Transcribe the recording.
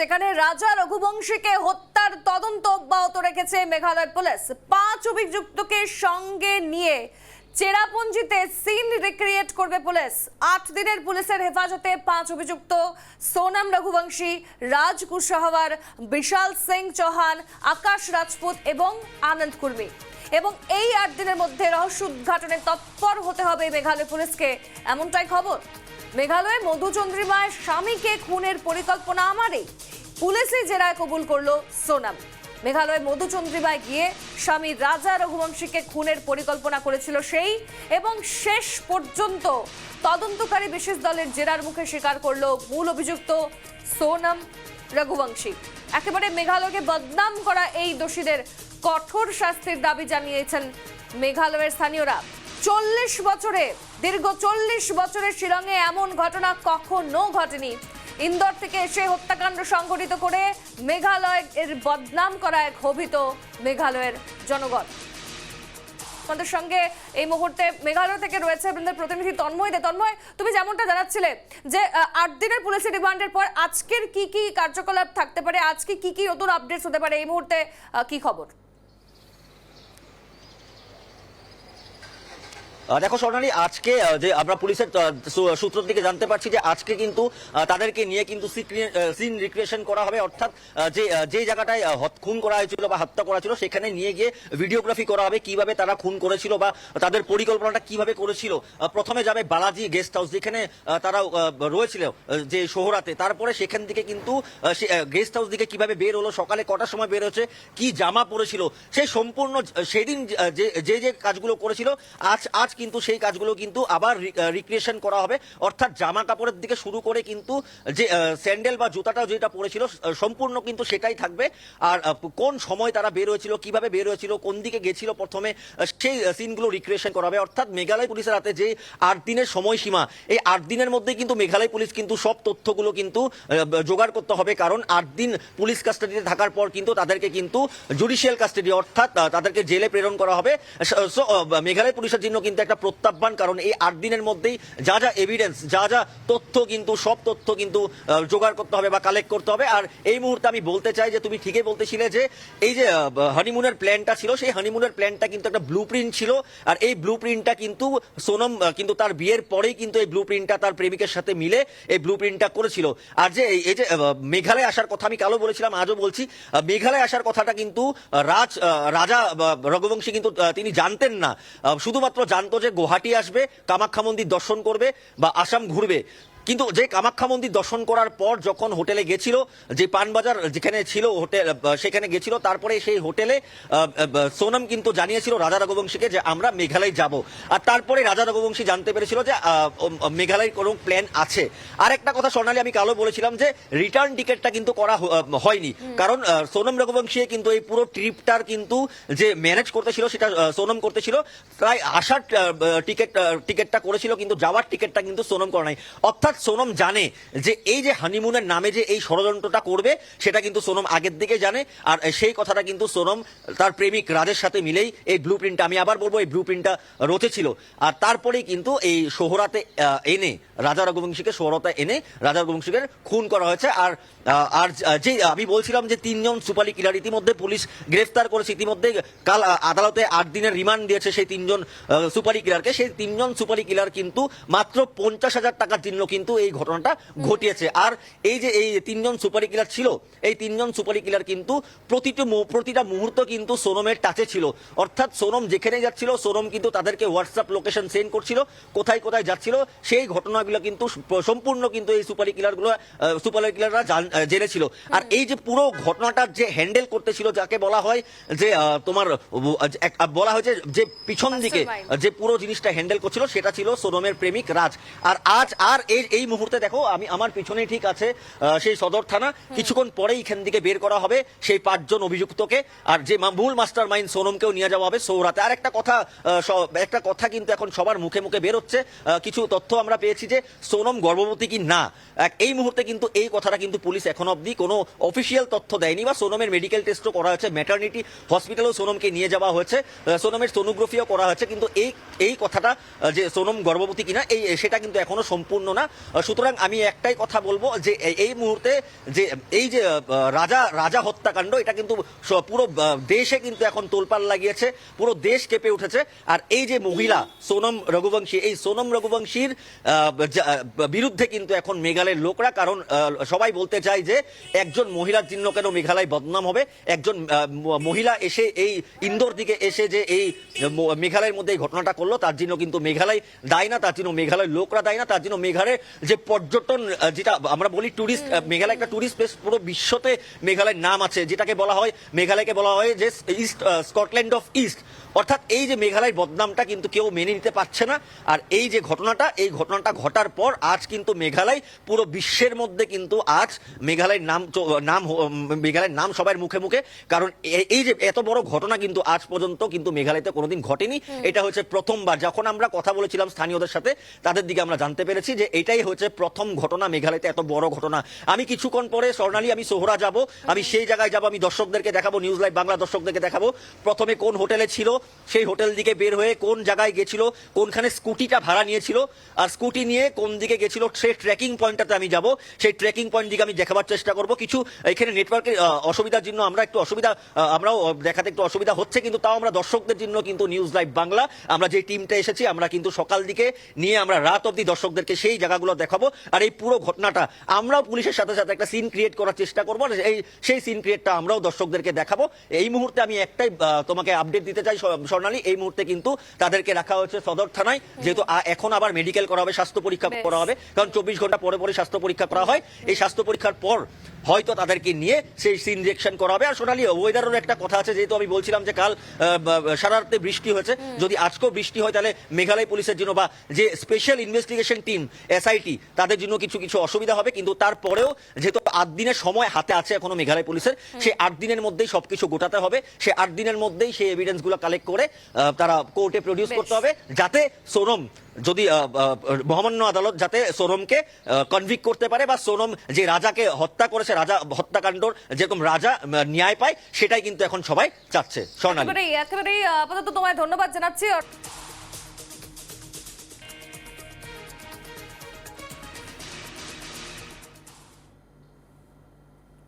যেখানে রাজা রঘুবংশীকে হত্যার তদন্ত অব্যাহত রেখেছে মেঘালয় পুলিশ। পাঁচ অভিযুক্তকে সঙ্গে নিয়ে চেরাপুঞ্জিতে সিন রিক্রিয়েট করবে পুলিশ। আট দিনের পুলিশের হেফাজতে পাঁচ অভিযুক্ত সোনাম রঘুবংশী রাজ কুশাহওয়ার বিশাল সিং চৌহান, আকাশ রাজপুত এবং আনন্দ কুর্মী। এবং এই আট দিনের মধ্যে রহস্য উদ্ঘাটনে তৎপর হতে হবে মেঘালয় পুলিশকে। এমনটাই খবর। মেঘালয়ে মধুচন্দ্রিমায় স্বামীকে খুনের পরিকল্পনা আমারই। পুলিশই জেরায় কবুল করল সোনাম। মেঘালয় মধুচন্দ্রিমায় গিয়ে স্বামী রাজা রঘুবংশীকে খুনের পরিকল্পনা করেছিল সেই এবং শেষ পর্যন্ত তদন্তকারী বিশেষ দলের জেরার মুখে স্বীকার করল মূল অভিযুক্ত সোনাম রঘুবংশী। একেবারে মেঘালয়কে বদনাম করা এই দোষীদের কঠোর শাস্তির দাবি জানিয়েছেন মেঘালয়ের স্থানীয়রা। চল্লিশ বছরে দীর্ঘ চল্লিশ বছরের শিলংয়ে এমন ঘটনা কখনো ঘটেনি। ইন্দোর থেকে এসে হত্যাকাণ্ড সংঘটিত করে মেঘালয় এর বদনাম করায় ক্ষোভিত মেঘালয়ের জনগণ। আমাদের সঙ্গে এই মুহূর্তে মেঘালয় থেকে রয়েছে আপনাদের প্রতিনিধি তন্ময় দে। তন্ময়, তুমি যেমনটা জানাচ্ছিলে যে আট দিনের পুলিশের রিমান্ডের পর আজকের কি কি কার্যকলাপ থাকতে পারে? আজকে কি কি নতুন আপডেটস হতে পারে? এই মুহূর্তে কি খবর? দেখো স্বর্ণালী আজকে যে আমরা পুলিশের সূত্র থেকে জানতে পারছি যে আজকে কিন্তু তাদেরকে নিয়ে কিন্তু সিন রিক্রিয়েশন করা হবে। অর্থাৎ যে যে জায়গাটায় খুন করা হয়েছিল বা হত্যা করা ছিল সেখানে নিয়ে গিয়ে ভিডিওগ্রাফি করা হবে, কীভাবে তারা খুন করেছিল বা তাদের পরিকল্পনাটা কীভাবে করেছিল। প্রথমে যাবে বালাজি গেস্ট হাউস, যেখানে তারা রয়েছিল যে শহরাতে তারপরে সেখান থেকে কিন্তু গেস্ট হাউস দিকে কীভাবে বের হলো, সকালে কটার সময় বের হচ্ছে, কি জামা পরেছিল সেই সম্পূর্ণ সেদিন যে যে কাজগুলো করেছিল, আজ আজ কিন্তু সেই কাজগুলো কিন্তু আবার রিক্রিয়েশন করা হবে। অর্থাৎ জামা কাপড়ের দিকে শুরু করে কিন্তু যে স্যান্ডেল বা জুতাটা যেটা পরেছিল আহ, সম্পূর্ণ কিন্তু সেটাই থাকবে। আর কোন সময় তারা বের হয়েছিল কীভাবে বের হয়েছিল কোন দিকে গেছিল প্রথমে সেই সিনগুলো রিক্রিয়েশন করা হবে। অর্থাৎ মেঘালয় পুলিশের হাতে যে আট দিনের সময়সীমা এই আট দিনের মধ্যে কিন্তু মেঘালয় পুলিশ কিন্তু সব তথ্যগুলো কিন্তু জোগাড় করতে হবে। কারণ আট দিন পুলিশ কাস্টাডিতে থাকার পর কিন্তু তাদেরকে কিন্তু জুডিশিয়াল কাস্টাডি অর্থাৎ তাদেরকে জেলে প্রেরণ করা হবে। মেঘালয় পুলিশের জন্য কিন্তু একটা প্রত্যাহ্বান, কারণ এই আট দিনের মধ্যেই যা যা এভিডেন্স যা যা তথ্য কিন্তু, সব তথ্য কিন্তু জোগাড় করতে হবে বা কালেক্ট করতে হবে। আর এই মুহূর্তে আমি বলতে চাই যে, তুমি ঠিকই বলতেছিলে যে, এই যে হানিমুনের প্ল্যানটা ছিল, সেই হানিমুনের প্ল্যানটা কিন্তু একটা ব্লু ছিল। আর এই ব্লু কিন্তু সোনম কিন্তু তার বিয়ের পরেই কিন্তু এই ব্লু তার প্রেমিকের সাথে মিলে এই ব্লু করেছিল। আর যে, এই- যে মেঘালয় আসার কথা আমি কালো বলেছিলাম, আজও বলছি মেঘালয় আসার কথাটা কিন্তু রাজ রাজা রঘুবংশী কিন্তু তিনি জানতেন না। শুধুমাত্র জানতো যে গুয়াহাটি আসবে কামাখ্যা মন্দির দর্শন করবে বা আসাম ঘুরবে। কিন্তু যে কামাখ্যা মন্দির দর্শন করার পর যখন হোটেলে গেছিল যে পানবাজার যেখানে ছিল হোটেল সেখানে গেছিল তারপরে সেই হোটেলে সোনম কিন্তু জানিয়েছিল রাজা রঘুবংশীকে যে আমরা মেঘালয় যাব। আর তারপরে রাজা রঘুবংশী জানতে পেরেছিল যে মেঘালয়ের কোনো প্ল্যান আছে। আর একটা কথা স্বর্ণালী আমি কালো বলেছিলাম যে রিটার্ন টিকিটটা কিন্তু করা হয়নি। কারণ সোনম রঘুবংশী কিন্তু এই পুরো ট্রিপটার কিন্তু যে ম্যানেজ করতেছিল সেটা সোনম করতেছিল। প্রায় আসার টিকিট টিকিটটা করেছিল কিন্তু যাওয়ার টিকিটটা কিন্তু সোনম করে নাই। অর্থাৎ সোনম জানে যে এই যে হানিমুনের নামে যে এই ষড়যন্ত্রটা করবে, সেটা কিন্তু সোনম আগের দিকে জানে। আর সেই কথাটা কিন্তু সোনম, তার প্রেমিক রাজের সাথে মিলেই এই ব্লু প্রিন্টটা আমি আবার বলব এই ব্লু প্রিন্টটা রচেছিল। আর তারপরেই কিন্তু এই সোহরাতে এনে রাজা রঘুবংশীকে সোহরাতে এনে রাজা রঘুবংশীকে খুন করা হয়েছে। আর আর যে আমি বলছিলাম যে তিনজন সুপারি কিলার ইতিমধ্যে পুলিশ গ্রেফতার করেছে, ইতিমধ্যে কাল আদালতে আট দিনের রিমান্ড দিয়েছে সেই তিনজন সুপারি কিলারকে। সেই তিনজন সুপারি কিলার কিন্তু মাত্র পঞ্চাশ হাজার টাকার জন্য কিন্তু এই ঘটনাটা ঘটিয়েছে। আর এই যে এই তিনজন সুপারি কিলার ছিল এই তিনজন সুপারি কিলার কিন্তু প্রতিটি প্রতিটা মুহূর্ত কিন্তু সোনমের টাচে ছিল। অর্থাৎ সোনম যেখানে যাচ্ছিল সোনম কিন্তু তাদেরকে হোয়াটসঅ্যাপ লোকেশন সেন্ড করছিল কোথায় কোথায় যাচ্ছিল সেই ঘটনাগুলো কিন্তু সম্পূর্ণ কিন্তু এই সুপারি কিলারগুলো সুপারি কিলাররা জেনেছিল। আর এই যে পুরো ঘটনাটা যে হ্যান্ডেল করতেছিল যাকে বলা হয় যে তোমার বলা হয়েছে যে পিছন দিকে যে পুরো জিনিসটা হ্যান্ডেল করছিল সেটা ছিল সোনমের প্রেমিক রাজ। আর আজ আর এই এই মুহূর্তে দেখো আমি আমার পিছনে ঠিক আছে সেই সদর থানা। কিছুক্ষণ পরেই এখান থেকে বের করা হবে সেই পাঁচজন অভিযুক্তকে। আর যে মূল মাস্টার মাইন্ড সোনমকেও নিয়ে যাওয়া হবে সৌরাতে। আর একটা কথা একটা কথা কিন্তু এখন সবার মুখে মুখে বের হচ্ছে কিছু তথ্য আমরা পেয়েছি যে সোনম গর্ভবতী কি না? এই মুহূর্তে কিন্তু এই কথাটা কিন্তু পুলিশ এখন অবধি কোনো অফিসিয়াল তথ্য দেয়নি বা সোনমের মেডিকেল টেস্টও করা হয়েছে ম্যাটার্নিটি হসপিটালেও সোনমকে নিয়ে যাওয়া হয়েছে। সোনমের সোনোগ্রাফিও করা হয়েছে। কিন্তু এই এই কথাটা যে সোনম গর্ভবতী কিনা এই সেটা কিন্তু এখনও সম্পূর্ণ না। সুতরাং আমি একটাই কথা বলব যে এই মুহূর্তে যে, এই যে রাজা রাজা হত্যাকাণ্ড, এটা কিন্তু পুরো দেশে কিন্তু এখন তোলপাল লাগিয়েছে, পুরো দেশ কেঁপে উঠেছে। আর এই যে মহিলা, সোনম রঘুবংশী, এই সোনম রঘুবংশীর বিরুদ্ধে কিন্তু এখন মেঘালয়ের লোকরা, কারণ সবাই বলতে চায় যে একজন মহিলার জন্য কেন মেঘালয় বদনাম হবে? একজন মহিলা এসে এই ইন্দোর দিকে এসে যে এই মেঘালয়ের মধ্যে এই ঘটনাটা করল, তার জন্য কিন্তু মেঘালয় দায় না, তার জন্য মেঘালয়ের লোকরা দায় না, তার জন্য মেঘালয়ের যে পর্যটন যেটা আমরা বলি টুরিস্ট মেঘালয় একটা টুরিস্ট প্লেস পুরো বিশ্বতে মেঘালয়ের নাম আছে, যেটাকে বলা হয়, মেঘালয়কে বলা হয় যে ইস্ট স্কটল্যান্ড অফ ইস্ট অর্থাৎ এই যে মেঘালয় বদনামটা কিন্তু কেউ মেনে নিতে পারছে না আর এই যে ঘটনাটা এই ঘটনাটা ঘটার পর আজ কিন্তু মেঘালয় পুরো বিশ্বের মধ্যে কিন্তু আজ মেঘালয়ের নাম নাম মেঘালয়ের নাম সবার মুখে মুখে কারণ এই যে এত বড় ঘটনা কিন্তু আজ পর্যন্ত কিন্তু মেঘালয়তে কোনোদিন ঘটেনি। এটা হচ্ছে প্রথমবার। যখন আমরা কথা বলেছিলাম স্থানীয়দের সাথে তাদের দিকে আমরা জানতে পেরেছি যে এটাই হচ্ছে প্রথম ঘটনা মেঘালয়তে এত বড় ঘটনা। আমি কিছুক্ষণ পরে স্বর্ণালী আমি সোহরা যাব আমি সেই জায়গায় যাব আমি দর্শকদেরকে দেখাবো নিউজ লাইভ বাংলা দর্শকদেরকে দেখাবো। প্রথমে কোন হোটেলে ছিল সেই হোটেল দিকে বের হয়ে কোন জায়গায় গেছিল, কোনখানে স্কুটিটা ভাড়া নিয়েছিল, আর স্কুটি নিয়ে কোন দিকে গেছিল, সেই ট্রেকিং পয়েন্টটাতে আমি যাব। সেই ট্রেকিং পয়েন্ট দিকে আমি দেখাবার চেষ্টা করব। কিছু এখানে নেটওয়ার্কের অসুবিধার জন্য আমরা একটু অসুবিধা আমরাও দেখাতে একটু অসুবিধা হচ্ছে, কিন্তু তাও আমরা দর্শকদের জন্য কিন্তু নিউজ লাইভ বাংলা আমরা যে টিমটা এসেছি, আমরা কিন্তু সকাল দিকে নিয়ে আমরা রাত অবধি দর্শকদেরকে সেই জায়গাগুলো দেখাবো। আর এই পুরো ঘটনাটা আমরাও পুলিশের সাথে সাথে একটা সিন ক্রিয়েট করার চেষ্টা করব এই, সেই সিন ক্রিয়েটটা আমরাও দর্শকদেরকে দেখাবো। এই মুহূর্তে আমি একটাই তোমাকে আপডেট দিতে চাই স্বর্ণালী এই মুহূর্তে কিন্তু তাদেরকে রাখা হয়েছে সদর থানায়। যেহেতু এখন আবার মেডিকেল করা হবে স্বাস্থ্য পরীক্ষা করা হবে। কারণ চব্বিশ ঘণ্টা পরে পরে স্বাস্থ্য পরীক্ষা করা হয়। এই স্বাস্থ্য পরীক্ষার পর হয়তো তাদেরকে নিয়ে সেই ইনজেকশন করা হবে। আর সোনালি ওয়েদারের একটা কথা আছে। যেহেতু আমি বলছিলাম যে কাল আহ, বা- সারা রাতে বৃষ্টি হয়েছে। যদি আজকেও বৃষ্টি হয় তাহলে মেঘালয় পুলিশের জন্য বা যে স্পেশাল ইনভেস্টিগেশন টিম এসআইটি তাদের জন্য কিছু কিছু অসুবিধা হবে। কিন্তু তারপরেও যেহেতু আট দিনের সময় হাতে আছে এখনও মেঘালয় পুলিশের সেই আট দিনের মধ্যেই সবকিছু গোটাতে হবে। সেই আট দিনের মধ্যেই সেই এভিডেন্সগুলো কালেক্ট করে তারা কোর্টে প্রডিউস করতে হবে যাতে সোনম যদি মহামান্য আদালত যাতে সোনমকে কনভিক করতে পারে বা সোনম যে রাজাকে হত্যা করেছে রাজা হত্যাকাণ্ডর যেরকম রাজা ন্যায় পায় সেটাই কিন্তু এখন সবাই চাচ্ছে। স্বর্ণালী। একেবারেই একেবারেই আপাতত তোমায় ধন্যবাদ জানাচ্ছি।